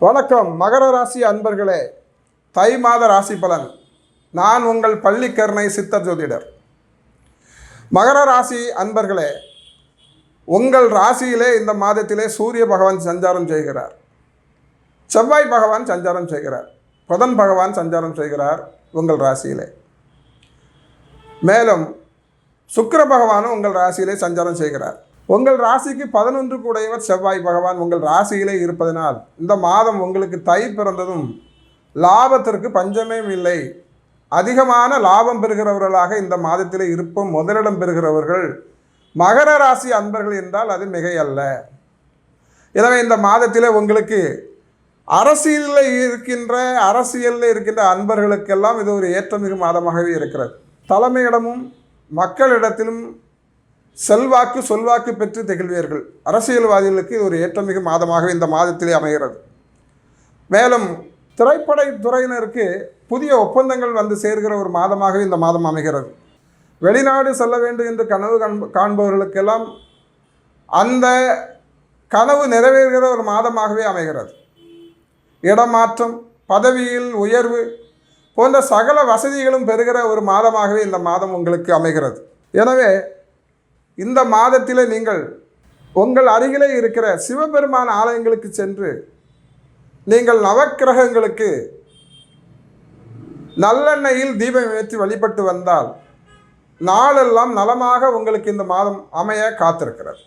வணக்கம் மகர ராசி அன்பர்களே. தை மாத ராசி பலன். நான் உங்கள் பள்ளிக்கருணை சித்த ஜோதிடர். மகர ராசி அன்பர்களே உங்கள் ராசியிலே இந்த மாதத்திலே சூரிய பகவான் சஞ்சாரம் செய்கிறார். செவ்வாய் பகவான் சஞ்சாரம் செய்கிறார். புதன் பகவான் சஞ்சாரம் செய்கிறார் உங்கள் ராசியிலே. மேலும் சுக்கர பகவானும் உங்கள் ராசியிலே சஞ்சாரம் செய்கிறார். உங்கள் ராசிக்கு பதினொன்று கூடையவர் செவ்வாய் பகவான் உங்கள் ராசியிலே இருப்பதனால் இந்த மாதம் உங்களுக்கு தை பிறந்ததும் லாபத்திற்கு பஞ்சமே இல்லை. அதிகமான லாபம் பெறுகிறவர்களாக இந்த மாதத்திலே இருப்போம். முதலிடம் பெறுகிறவர்கள் மகர ராசி அன்பர்கள் என்றால் அது மிகையல்ல. எனவே இந்த மாதத்திலே உங்களுக்கு அரசியலில் இருக்கின்ற அரசியலில் இருக்கின்ற அன்பர்களுக்கெல்லாம் இது ஒரு ஏற்றமிகு மாதமாகவே இருக்கிறது. தலைமையிடமும் மக்களிடத்திலும் செல்வாக்கு சொல்வாக்கு பெற்று திகழ்வீர்கள். அரசியல்வாதிகளுக்கு இது ஒரு ஏற்றமிகு மாதமாக இந்த மாதத்திலே அமைகிறது. மேலும் திரைப்பட துறையினருக்கு புதிய ஒப்பந்தங்கள் வந்து சேர்கிற ஒரு மாதமாக இந்த மாதம் அமைகிறது. வெளிநாடு செல்ல வேண்டும் என்று கனவு காண்பவர்களுக்கெல்லாம் அந்த கனவு நிறைவேறுகிற ஒரு மாதமாகவே அமைகிறது. இடமாற்றம் பதவியில் உயர்வு போன்ற சகல வசதிகளும் பெறுகிற ஒரு மாதமாகவே இந்த மாதம் உங்களுக்கு அமைகிறது. எனவே இந்த மாதத்தில் நீங்கள் உங்கள் அருகிலே இருக்கிற சிவபெருமான் ஆலயங்களுக்கு சென்று நீங்கள் நவக்கிரகங்களுக்கு நல்லெண்ணெயில் தீபம் ஏற்றி வழிபட்டு வந்தால் நாளெல்லாம் நலமாக உங்களுக்கு இந்த மாதம் அமைய காத்திருக்கிறது.